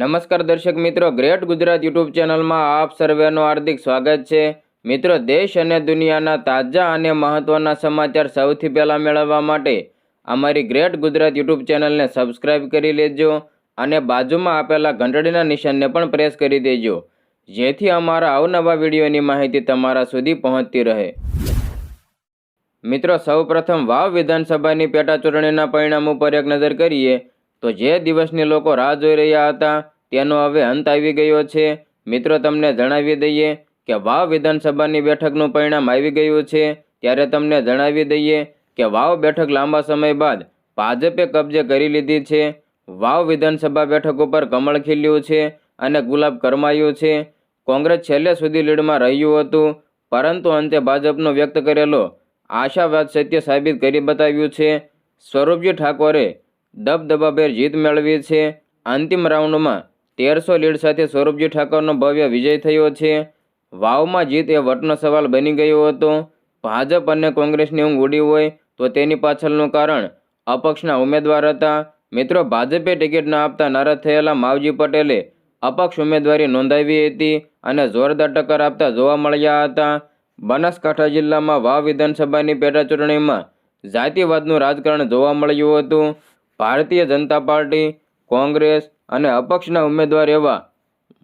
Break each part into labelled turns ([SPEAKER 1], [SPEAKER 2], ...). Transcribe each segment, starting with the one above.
[SPEAKER 1] નમસ્કાર દર્શક મિત્રો, ગ્રેટ ગુજરાત યુટ્યુબ ચેનલમાં આપ સર્વેનું હાર્દિક સ્વાગત છે. મિત્રો, દેશ અને દુનિયાના તાજા અને મહત્ત્વના સમાચાર સૌથી પહેલાં મેળવવા માટે અમારી ગ્રેટ ગુજરાત યુટ્યુબ ચેનલને સબસ્ક્રાઇબ કરી લેજો અને બાજુમાં આપેલા ઘંટડીના નિશાનને પણ પ્રેસ કરી દેજો. જેથી અમારા અવનવા વિડીયોની માહિતી તમારા સુધી પહોંચતી રહે. મિત્રો, સૌપ્રથમ વાવ વિધાનસભાની પેટા ચૂંટણીના પરિણામ ઉપર એક નજર કરીએ. તો જે દિવસની લોકો રાહ જોઈ રહ્યા હતા, તેનો હવે અંત આવી ગયો છે. મિત્રો, તમને જણાવી દઈએ કે વાવ વિધાનસભાની બેઠકનું પરિણામ આવી ગયું છે. ત્યારે તમને જણાવી દઈએ કે વાવ બેઠક લાંબા સમય બાદ ભાજપે કબજે કરી લીધી છે. વાવ વિધાનસભા બેઠક ઉપર કમળ ખીલ્યું છે અને ગુલાબ કરમાયું છે. કોંગ્રેસ છેલ્લે સુધી લીડમાં રહ્યું હતું, પરંતુ અંતે ભાજપનો વ્યક્ત કરેલો આશાવાદ સત્ય સાબિત કરી બતાવ્યું છે. સ્વરૂપજી ઠાકોરે દબદબાભેર જીત મેળવી છે. અંતિમ રાઉન્ડમાં તેરસો લીડ સાથે સ્વરૂપજી ઠાકોરનો ભવ્ય વિજય થયો છે. વાવમાં જીત એ વટનો સવાલ બની ગયો હતો. ભાજપ અને કોંગ્રેસની ઊંઘ ઉડી હોય તો તેની પાછળનું કારણ અપક્ષના ઉમેદવાર હતા. મિત્રો, ભાજપે ટિકિટ ન આપતા નારાજ થયેલા માવજી પટેલે અપક્ષ ઉમેદવારી નોંધાવી હતી અને જોરદાર ટક્કર આપતા જોવા મળ્યા હતા. બનાસકાંઠા જિલ્લામાં વાવ વિધાનસભાની પેટા ચૂંટણીમાં જાતિવાદનું રાજકારણ જોવા મળ્યું હતું. ભારતીય જનતા પાર્ટી, કોંગ્રેસ અને અપક્ષના ઉમેદવાર એવા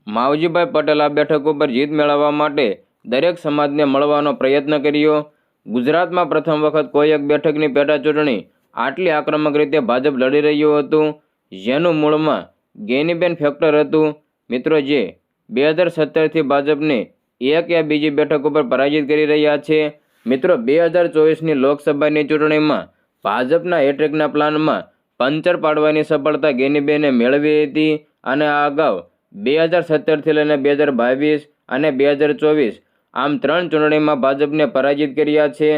[SPEAKER 1] માવજીભાઈ પટેલ આ બેઠક ઉપર જીત મેળવવા માટે દરેક સમાજને મળવાનો પ્રયત્ન કર્યો. ગુજરાતમાં પ્રથમ વખત કોઈ એક બેઠકની પેટા ચૂંટણી આટલી આક્રમક રીતે ભાજપ લડી રહ્યું હતું. જેનું મૂળમાં ગેનીબેન ફેક્ટર હતું. મિત્રો, જે બે હજાર સત્તરથી ભાજપને એક યા બીજી બેઠક ઉપર પરાજિત કરી રહ્યા છે. મિત્રો, બે હજાર ચોવીસની લોકસભાની ચૂંટણીમાં ભાજપના હેટ્રિકના પ્લાનમાં પંચર પાડવાની સફળતા ગેનીબેને મેળવી હતી અને આ અગાઉ બે હજાર સત્તરથી લઈને બે હજાર બાવીસ અને બે હજાર ચોવીસ આમ ત્રણ ચૂંટણીમાં ભાજપને પરાજિત કર્યા છે.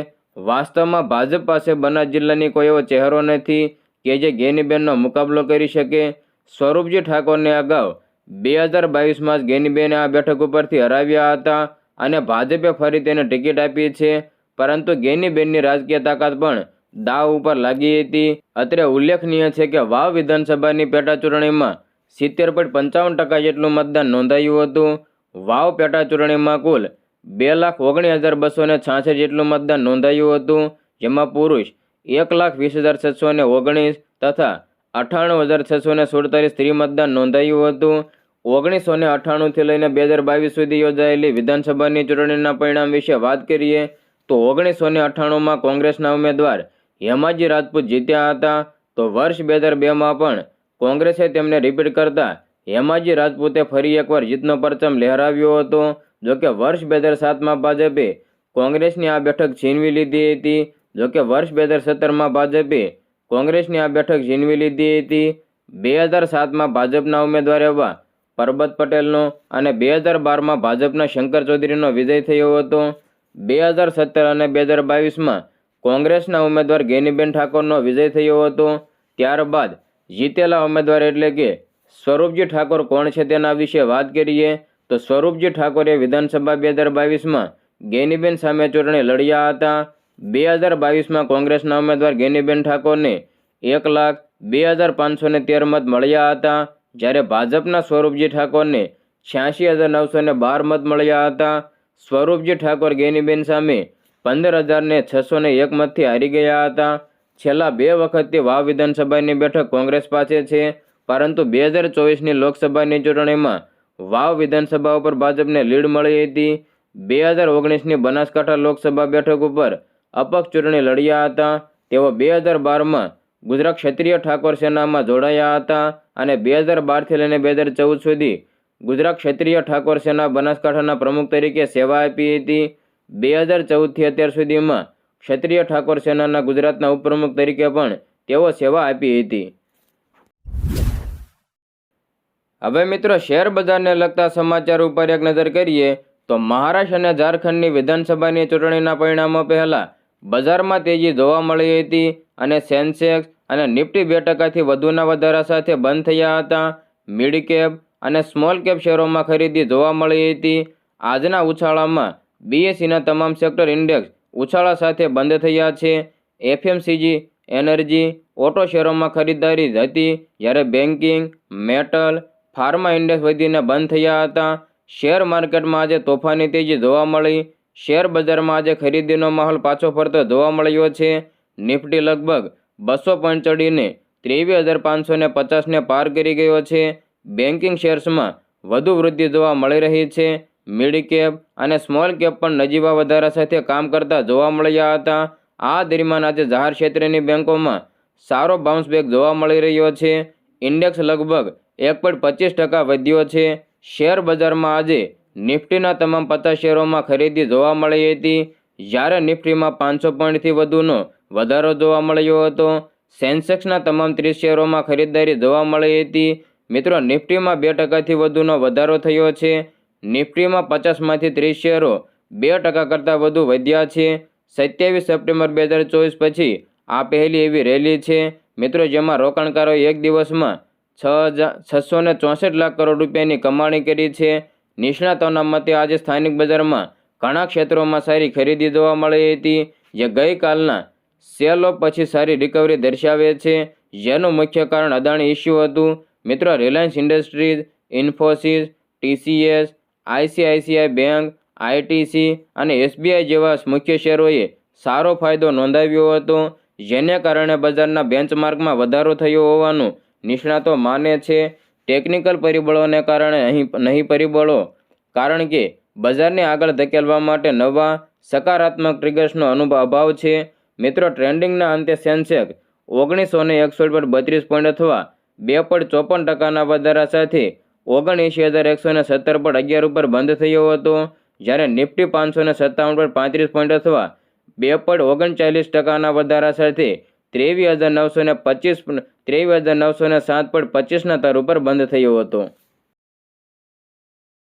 [SPEAKER 1] વાસ્તવમાં ભાજપ પાસે બનાસ જિલ્લાની કોઈ એવો ચહેરો નથી કે જે ગેનીબેનનો મુકાબલો કરી શકે. સ્વરૂપજી ઠાકોરને અગાઉ બે હજાર બાવીસમાં જ ગેનીબેને આ બેઠક ઉપરથી હરાવ્યા હતા અને ભાજપે ફરી તેને ટિકિટ આપી છે. પરંતુ ગેનીબેનની રાજકીય તાકાત પણ દાવ ઉપર લાગી હતી. અત્રે ઉલ્લેખનીય છે કે વાવ વિધાનસભાની પેટા ચૂંટણીમાં સિત્તેર પોઈન્ટ પંચાવન ટકા જેટલું મતદાન નોંધાયું હતું. વાવ પેટા ચૂંટણીમાં કુલ બે લાખ ઓગણીસ હજાર બસો ને છાસઠ જેટલું મતદાન નોંધાયું હતું, જેમાં પુરુષ એક લાખ વીસ હજાર છસો ને ઓગણીસ તથા અઠ્ઠાણું હજાર છસો ને સુડતાલીસ સ્ત્રી મતદાન નોંધાયું હતું. ઓગણીસો ને અઠ્ઠાણુંથી લઈને બે હજાર બાવીસ સુધી યોજાયેલી વિધાનસભાની ચૂંટણીના પરિણામ વિશે વાત કરીએ તો ઓગણીસો ને અઠ્ઠાણુંમાં કોંગ્રેસના ઉમેદવાર હેમાજી રાજપૂત જીત્યા હતા તો વર્ષ બે હજાર બેમાં પણ કોંગ્રેસે તેમને રિપીટ કરતા હેમાજી રાજપૂતે ફરી એકવાર જીતનો પરચમ લહેરાવ્યો હતો. જોકે વર્ષ બે હજાર સાતમાં ભાજપે કોંગ્રેસની આ બેઠક છીનવી લીધી હતી. જોકે વર્ષ બે હજાર સત્તરમાં ભાજપે કોંગ્રેસની આ બેઠક છીનવી લીધી હતી. બે હજાર સાતમાં ભાજપના ઉમેદવાર એવા પરબત પટેલનો અને બે હજાર બારમાં ભાજપના શંકર ચૌધરીનો વિજય થયો હતો. બે હજાર સત્તર અને બે હજાર બાવીસમાં કોંગ્રેસના ઉમેદવાર ગેનીબેન ઠાકોરનો વિજય થયો હતો. ત્યારબાદ જીતેલા ઉમેદવાર એટલે કે સ્વરૂપજી ઠાકોર કોણ છે તેના વિશે વાત કરીએ તો સ્વરૂપજી ઠાકોરે વિધાનસભા બે હજાર બાવીસમાં ગેનીબેન સામે ચૂંટણી લડ્યા હતા. બે હજાર બાવીસમાં કોંગ્રેસના ઉમેદવાર ગેનીબેન ઠાકોરને એક લાખ બે હજાર પાંચસો ને તેર મત મળ્યા હતા. જ્યારે ભાજપના સ્વરૂપજી ઠાકોરને છ્યાસી હજાર નવસો ને બાર મત મળ્યા હતા. સ્વરૂપજી ઠાકોર ગેનીબેન સામે પંદર હજારને છસો ને એક હારી ગયા હતા. છેલ્લા બે વખતથી વાવ વિધાનસભાની બેઠક કોંગ્રેસ પાસે છે. પરંતુ બે હજાર ચોવીસની લોકસભાની ચૂંટણીમાં વાવ વિધાનસભા ઉપર ભાજપને લીડ મળી હતી. બે હજાર ઓગણીસની બનાસકાંઠા લોકસભા બેઠક ઉપર અપક્ષ ચૂંટણી લડ્યા હતા. તેઓ બે હજાર બારમાં ગુજરાત ક્ષત્રિય ઠાકોર સેનામાં જોડાયા હતા અને બે હજાર બારથી લઈને બે હજાર ચૌદ સુધી ગુજરાત ક્ષત્રિય ઠાકોર સેના બનાસકાંઠાના પ્રમુખ તરીકે સેવા આપી હતી. બે હજાર ચૌદથી અત્યાર સુધીમાં ક્ષત્રિય ઠાકોર સેનાના ગુજરાતના ઉપપ્રમુખ તરીકે પણ તેઓ સેવા આપી હતી. હવે મિત્રો શેર બજારને લગતા સમાચાર ઉપર એક નજર કરીએ તો મહારાષ્ટ્ર અને ઝારખંડની વિધાનસભાની ચૂંટણીના પરિણામો પહેલા બજારમાં તેજી જોવા મળી હતી અને સેન્સેક્સ અને નિફ્ટી બે ટકાથી વધુના વધારા સાથે બંધ થયા હતા. મિડ કેપ અને સ્મોલ કેપ શેરોમાં ખરીદી જોવા મળી હતી. આજના ઉછાળામાં બીએસસીના તમામ સેક્ટર ઇન્ડેક્સ ઉછાળા સાથે બંધ થયા છે. એફએમસીજી, એનર્જી, ઓટો શેરોમાં ખરીદદારી હતી જ્યારે બેન્કિંગ, મેટલ, ફાર્મા ઇન્ડેક્સ વધીને બંધ થયા હતા. શેર માર્કેટમાં આજે તોફાની તેજી જોવા મળી. શેર બજારમાં આજે ખરીદીનો માહોલ પાછો ફરતો જોવા મળ્યો છે. નિફ્ટી લગભગ બસો પોઈન્ટ ચડીને ત્રેવીસ હજાર પાંચસો ને પચાસને પાર કરી ગયો છે. બેન્કિંગ શેર્સમાં વધુ વૃદ્ધિ જોવા મળી રહી છે. મિડ કેપ અને સ્મોલ કેપ પણ નજીવા વધારા સાથે કામ કરતા જોવા મળ્યા હતા. આ દરમિયાન આજે જાહેર ક્ષેત્રની બેન્કોમાં સારો બાઉન્સ બેક જોવા મળી રહ્યો છે. ઇન્ડેક્સ લગભગ એક પોઈન્ટ પચીસ ટકા વધ્યો છે. શેર બજારમાં આજે નિફ્ટીના તમામ પચાસ શેરોમાં ખરીદી જોવા મળી હતી. જ્યારે નિફ્ટીમાં પાંચસો પોઈન્ટથી વધુનો વધારો જોવા મળ્યો હતો. સેન્સેક્સના તમામ ત્રીસ શેરોમાં ખરીદદારી જોવા મળી હતી. મિત્રો, નિફ્ટીમાં બે ટકાથી વધુનો વધારો થયો છે. નિફ્ટીમાં પચાસમાંથી ત્રીસ શેરો, બે ટકા કરતાં વધુ વધ્યા છે. સત્યાવીસ સપ્ટેમ્બર બે હજાર ચોવીસ પછી આ પહેલી એવી રેલી છે. મિત્રો, જેમાં રોકાણકારોએ એક દિવસમાં છ હજાર છસો ને ચોસઠ લાખ કરોડ રૂપિયાની કમાણી કરી છે. નિષ્ણાતોના મતે આજે સ્થાનિક બજારમાં ઘણા ક્ષેત્રોમાં સારી ખરીદી જોવા મળી હતી, જે ગઈકાલના સેલો પછી સારી રિકવરી દર્શાવે છે. જેનું મુખ્ય કારણ અદાણી ઇસ્યુ હતું. મિત્રો, Reliance Industries, Infosys, TCS ICICI bank, ITC અને એસબીઆઈ જેવા મુખ્ય શેરોએ સારો ફાયદો નોંધાવ્યો હતો, જેને કારણે બજારના બેન્ચમાર્કમાં વધારો થયો હોવાનું નિષ્ણાતો માને છે. ટેકનિકલ પરિબળોને કારણે અહીં નહીં પરિબળો, કારણ કે બજારને આગળ ધકેલવા માટે નવા સકારાત્મક ટ્રિગર્સનો અનુભવ અભાવ છે. મિત્રો, ટ્રેન્ડિંગના અંતે સેન્સેક ઓગણીસો ને એકસઠ પર બત્રીસ પોઈન્ટ અથવા બે પોઈન્ટ ચોપન ટકાના વધારા સાથે ઓગણએંશી હજાર એકસો ને સત્તર પોઈન્ટ અગિયાર ઉપર બંધ થયો હતો. જ્યારે નિફ્ટી પાંચસો ને સત્તાવન પર પાંત્રીસ પોઈન્ટ અથવા બે પોઈન્ટ ઓગણચાલીસ ટકાના વધારા સાથે ત્રેવીસ હજાર નવસો ને પચીસ ત્રેવીસ હજાર નવસો ને સાત પોઈન્ટ પચીસના તર ઉપર બંધ થયો હતો.